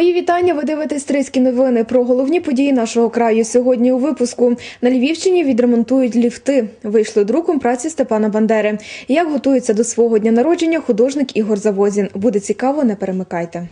Мої вітання. Ви дивитесь «Триські новини про головні події нашого краю. Сьогодні у випуску на Львівщині відремонтують ліфти. Вийшли друком праці Степана Бандери. Як готується до свого дня народження художник Ігор Завозін. Буде цікаво, не перемикайте.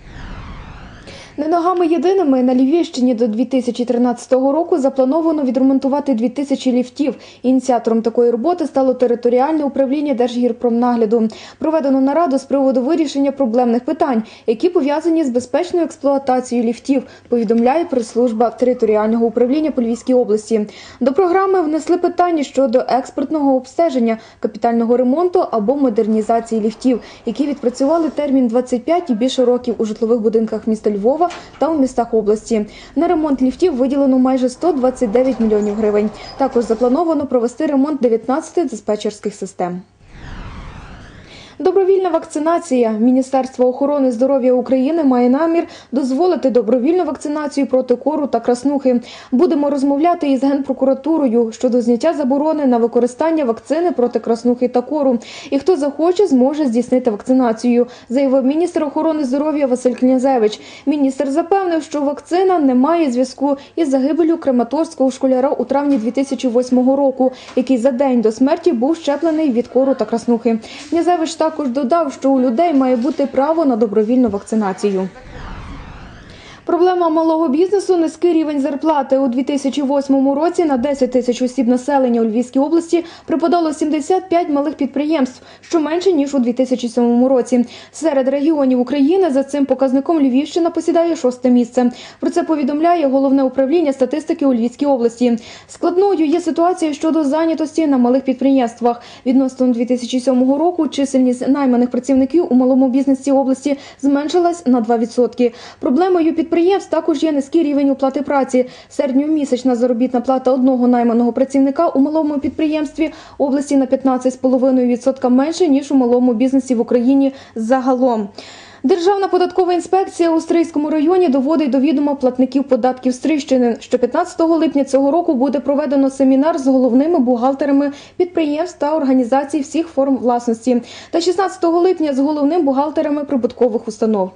Не ногами єдиними на Львівщині до 2013 року заплановано відремонтувати 2000 ліфтів. Ініціатором такої роботи стало територіальне управління Держгірпромнагляду. Проведено нараду з приводу вирішення проблемних питань, які пов'язані з безпечною експлуатацією ліфтів. Повідомляє прес-служба територіального управління по Львівській області. До програми внесли питання щодо експертного обстеження, капітального ремонту або модернізації ліфтів, які відпрацювали термін 25 і більше років у житлових будинках міста Львова та у містах області. На ремонт ліфтів виділено майже 129 мільйонів гривень. Також заплановано провести ремонт 19 диспетчерських систем. Добровільна вакцинація. Міністерство охорони здоров'я України має намір дозволити добровільну вакцинацію проти кору та краснухи. Будемо розмовляти із генпрокуратурою щодо зняття заборони на використання вакцини проти краснухи та кору. І хто захоче, зможе здійснити вакцинацію, заявив міністр охорони здоров'я Василь Князевич. Міністр запевнив, що вакцина не має зв'язку із загибелю крематорського школяра у травні 2008 року, який за день до смерті був щеплений від кору та краснухи. Князевич також додав, що у людей має бути право на добровільну вакцинацію. Проблема малого бізнесу низький рівень зарплати у 2008 році на 10 тисяч осіб населення у Львівській області припадало 75 малих підприємств, що менше ніж у 2007 році. Серед регіонів України за цим показником Львівщина посідає шосте місце. Про це повідомляє головне управління статистики у Львівській області. Складною є ситуація щодо зайнятості на малих підприємствах. Відносно 2007 року чисельність найманих працівників у малому бізнесі області зменшилась на 2%. Проблемою підприємств підприємств також є низький рівень оплати праці. Середньомісячна заробітна плата одного найманого працівника у малому підприємстві області на 15,5% менше ніж у малому бізнесі в Україні загалом. Державна податкова інспекція у Стрийському районі доводить до відома платників податків Стрийщини. Що 15 липня цього року буде проведено семінар з головними бухгалтерами підприємств та організацій всіх форм власності, та 16 липня з головним бухгалтерами прибуткових установ.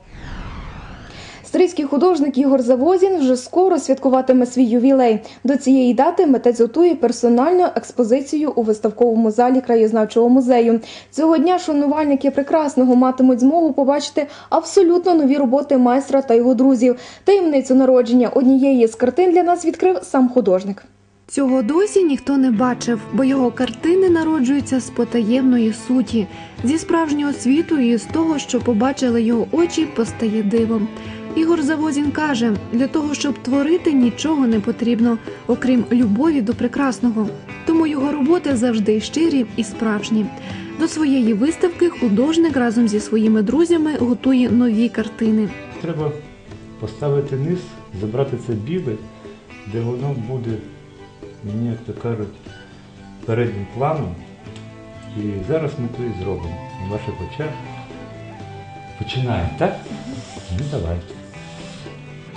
Стрийський художник Ігор Завозін вже скоро святкуватиме свій ювілей. До цієї дати митець готує персональну експозицію у виставковому залі краєзнавчого музею. Цього дня шанувальники прекрасного матимуть змогу побачити абсолютно нові роботи майстра та його друзів. Таємницю народження однієї з картин для нас відкрив сам художник. Цього досі ніхто не бачив, бо його картини народжуються з потаємної суті, зі справжнього світу і з того, що побачили його очі, постає дивом. Ігор Завозін каже: для того, щоб творити, нічого не потрібно, окрім любові до прекрасного. Тому його роботи завжди щирі і справжні. До своєї виставки художник разом зі своїми друзями готує нові картини. Треба поставити низ, забрати це біле, де воно буде, мені, як то кажуть, переднім планом. І зараз ми то і зробимо на ваших очах. Починаємо, так? Ну давайте.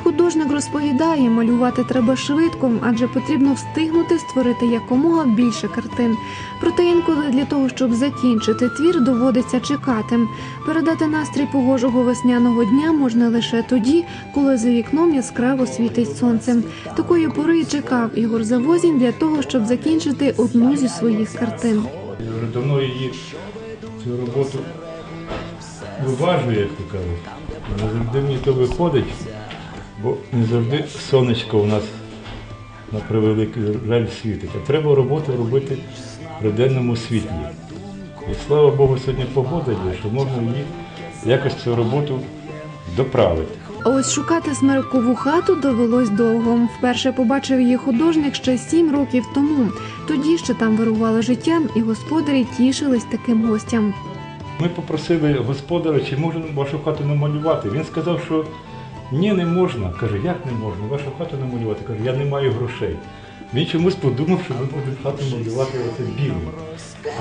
Художник розповідає, малювати треба швидко, адже потрібно встигнути створити якомога більше картин. Проте інколи для того, щоб закінчити твір, доводиться чекати. Передати настрій погожого весняного дня можна лише тоді, коли за вікном яскраво світить сонце. Такої пори і чекав Ігор Завозін для того, щоб закінчити одну зі своїх картин. Вже давно її цю роботу виважую, як то кажуть. Завжди мені то виходить, бо не завжди сонечко у нас на превеликий жаль світить. А треба роботу робити при денному світлі. І слава Богу, сьогодні погода є, що можна її якось цю роботу доправити. А ось шукати смеркову хату довелось довго. Вперше побачив її художник ще сім років тому. Тоді ще там вирувало життя, і господарі тішились таким гостям. Ми попросили господаря, чи можна вашу хату намалювати. Він сказав, що ні, не можна. Каже, як не можна? Вашу хату намалювати. Каже, я не маю грошей. Він чомусь подумав, що ми будемо хату малювати оце білим.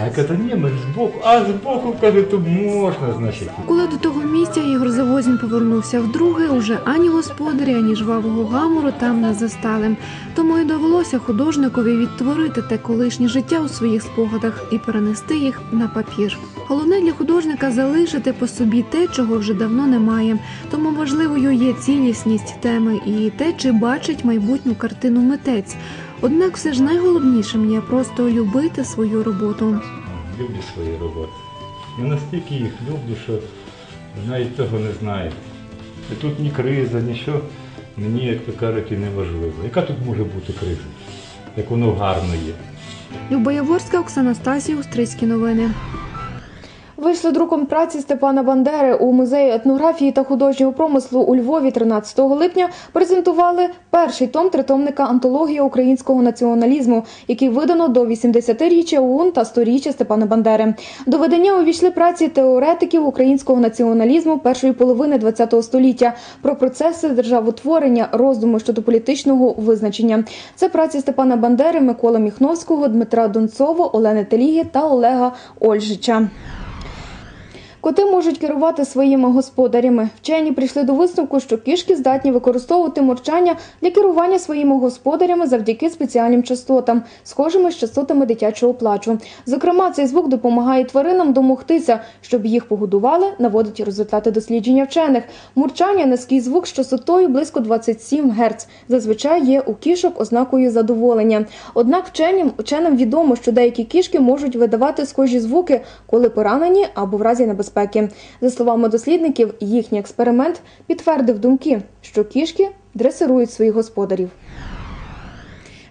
А я кажу, ні, ми ж збоку. А збоку, каже, то можна, значить. Коли до того місця Ігор Завозін повернувся вдруге, уже ані господарі, ані жвавого гамору там не застали. Тому й довелося художникові відтворити те колишнє життя у своїх спогадах і перенести їх на папір. Головне для художника залишити по собі те, чого вже давно немає. Тому важливою є цілісність теми і те, чи бачить майбутню картину митець. Однак все ж найголовнішим є просто любити свою роботу. Люблю свої роботи. Я настільки їх люблю, що навіть того не знаю. І тут ні криза, нічого мені, як то кажуть, і не важливо. Яка тут може бути криза? Як воно гарно є. Любоєворська Оксана Стасів, Устрицькі новини. Вийшли друком праці Степана Бандери у музеї етнографії та художнього промислу у Львові 13 липня. Презентували перший том тритомника Антологія українського націоналізму, який видано до 80-річчя ОУН та 100-річчя Степана Бандери. До видання увійшли праці теоретиків українського націоналізму першої половини ХХ століття про процеси державотворення, роздуму щодо політичного визначення. Це праці Степана Бандери, Микола Міхновського, Дмитра Донцова, Олени Теліги та Олега Ольжича. Коти можуть керувати своїми господарями. Вчені прийшли до висновку, що кішки здатні використовувати мурчання для керування своїми господарями завдяки спеціальним частотам, схожими з частотами дитячого плачу. Зокрема, цей звук допомагає тваринам домогтися, щоб їх погодували, наводить результати дослідження вчених. Мурчання низький звук з частотою близько 27 Гц. Зазвичай є у кішок ознакою задоволення. Однак вченим, вченим відомо, що деякі кішки можуть видавати схожі звуки, коли поранені або в разі небезпеки. За словами дослідників, їхній експеримент підтвердив думки, що кішки дресирують своїх господарів.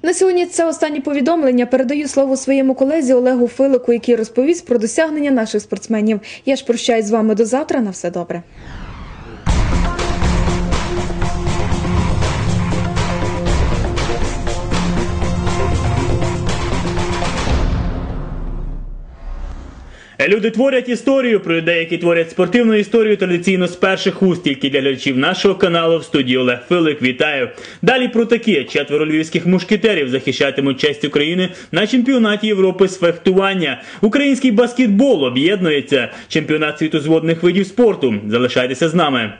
На сьогодні це останнє повідомлення. Передаю слово своєму колезі Олегу Филику, який розповість про досягнення наших спортсменів. Я ж прощаюсь з вами до завтра. На все добре. Люди творять історію про людей, які творять спортивну історію традиційно з перших уст, тільки для глядачів нашого каналу в студії Олег Филик. Вітаю. Далі про таке четверо львівських мушкетерів захищатимуть честь України на чемпіонаті Європи з фехтування. Український баскетбол об'єднується. Чемпіонат світу з водних видів спорту. Залишайтеся з нами.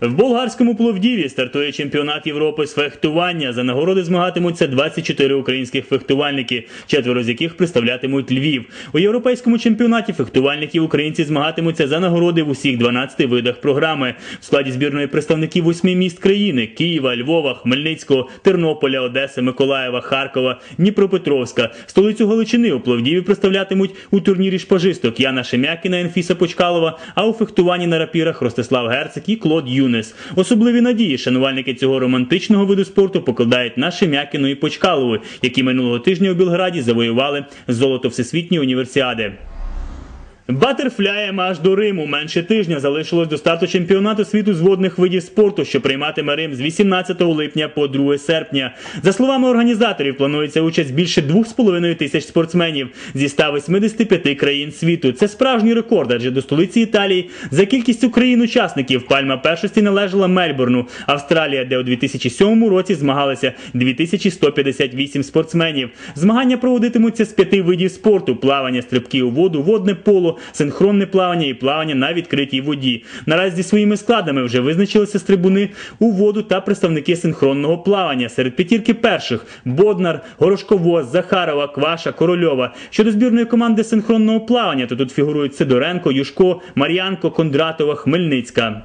В болгарському Пловдіві стартує чемпіонат Європи з фехтування. За нагороди змагатимуться 24 українських фехтувальники, четверо з яких представлятимуть Львів. У європейському чемпіонаті фехтувальників українці змагатимуться за нагороди в усіх 12 видах програми. В складі збірної представників восьми міст країни: Києва, Львова, Хмельницького, Тернополя, Одеси, Миколаєва, Харкова, Дніпропетровська. Столицю Галичини у Пловдіві представлятимуть у турнірі шпажисток Яна Шемякіна, Енфіса Почкалова, а у фехтуванні на рапірах Ростислав Герцик і Клод Юн. Юнес. Особливі надії шанувальники цього романтичного виду спорту покладають на Шемякіну і Почкалову, які минулого тижня у Білграді завоювали золото всесвітньої універсіади. Батерфляєм аж до Риму менше тижня залишилось до старту чемпіонату світу з водних видів спорту, що прийматиме Рим з 18 липня по 2 серпня. За словами організаторів, планується участь більше 2,5 тисяч спортсменів зі 185 країн світу. Це справжній рекорд, адже до столиці Італії за кількістю країн-учасників пальма першості належала Мельбурну, Австралія, де у 2007 році змагалися 2158 спортсменів. Змагання проводитимуться з п'яти видів спорту: плавання, стрибки у воду, водне поло синхронне плавання і плавання на відкритій воді. Наразі зі своїми складами вже визначилися стрибуни у воду та представники синхронного плавання. Серед п'ятірки перших Боднар, Горошковоз, Захарова, Кваша, Корольова. Щодо збірної команди синхронного плавання, то тут фігурують Сидоренко, Юшко, Мар'янко, Кондратова, Хмельницька.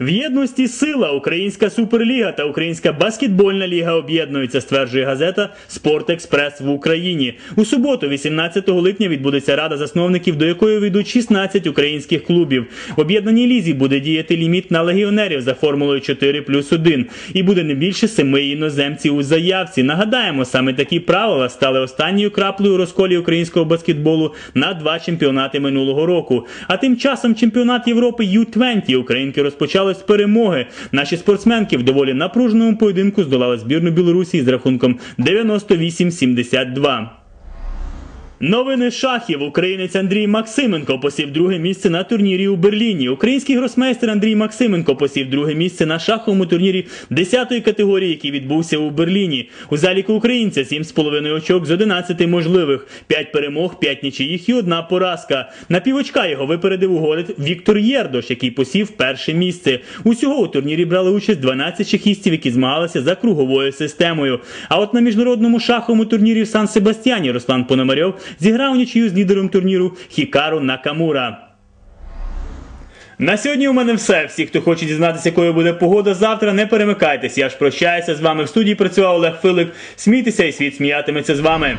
В єдності сила Українська суперліга та Українська баскетбольна ліга об'єднуються, стверджує газета Спорт Експрес в Україні. У суботу, 18 липня, відбудеться рада засновників, до якої війдуть 16 українських клубів. В об'єднаній лізі буде діяти ліміт на легіонерів за формулою 4 плюс 1. і буде не більше семи іноземців у заявці. Нагадаємо, саме такі правила стали останньою краплею розколі українського баскетболу на два чемпіонати минулого року. А тим часом чемпіонат Європи Ю-20 українки розпочали з перемоги. Наші спортсменки в доволі напруженому поєдинку здолали збірну Білорусі з рахунком 98-72. Новини шахів. Українець Андрій Максименко посів друге місце на турнірі у Берліні. Український гросмейстер Андрій Максименко посів друге місце на шаховому турнірі 10-ї категорії, який відбувся у Берліні. У заліку українця 7,5 очок з 11 можливих, 5 перемог, 5 нічиїх і одна поразка. На півочка його випередив уголець Віктор Єрдош, який посів перше місце. Усього у турнірі брали участь 12 шахістів, які змагалися за круговою системою. А от на міжнародному шаховому турнірі в Сан-Себастьяні Руслан Пономарьов зіграв нічию з лідером турніру Хікару Накамура. На сьогодні у мене все. Всі, хто хоче дізнатися, якою буде погода завтра, не перемикайтесь. Я ж прощаюся з вами. В студії працював Олег Филик. Смійтеся і світ сміятиметься з вами.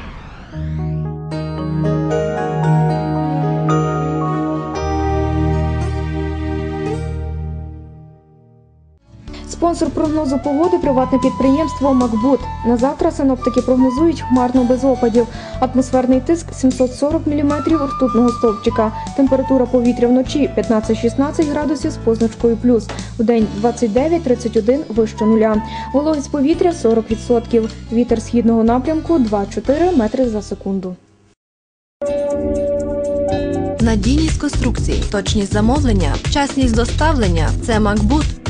Спонсор прогнозу погоди приватне підприємство Макбут. На завтра синоптики прогнозують хмарно без опадів. Атмосферний тиск 740 мм ртутного стовпчика. Температура повітря вночі 15-16 градусів з позначкою плюс. Вдень 29-31 вище нуля. Вологість повітря 40%. Вітер східного напрямку 2-4 метри за секунду. Надійність конструкцій, точність замовлення, вчасність доставлення це Макбут,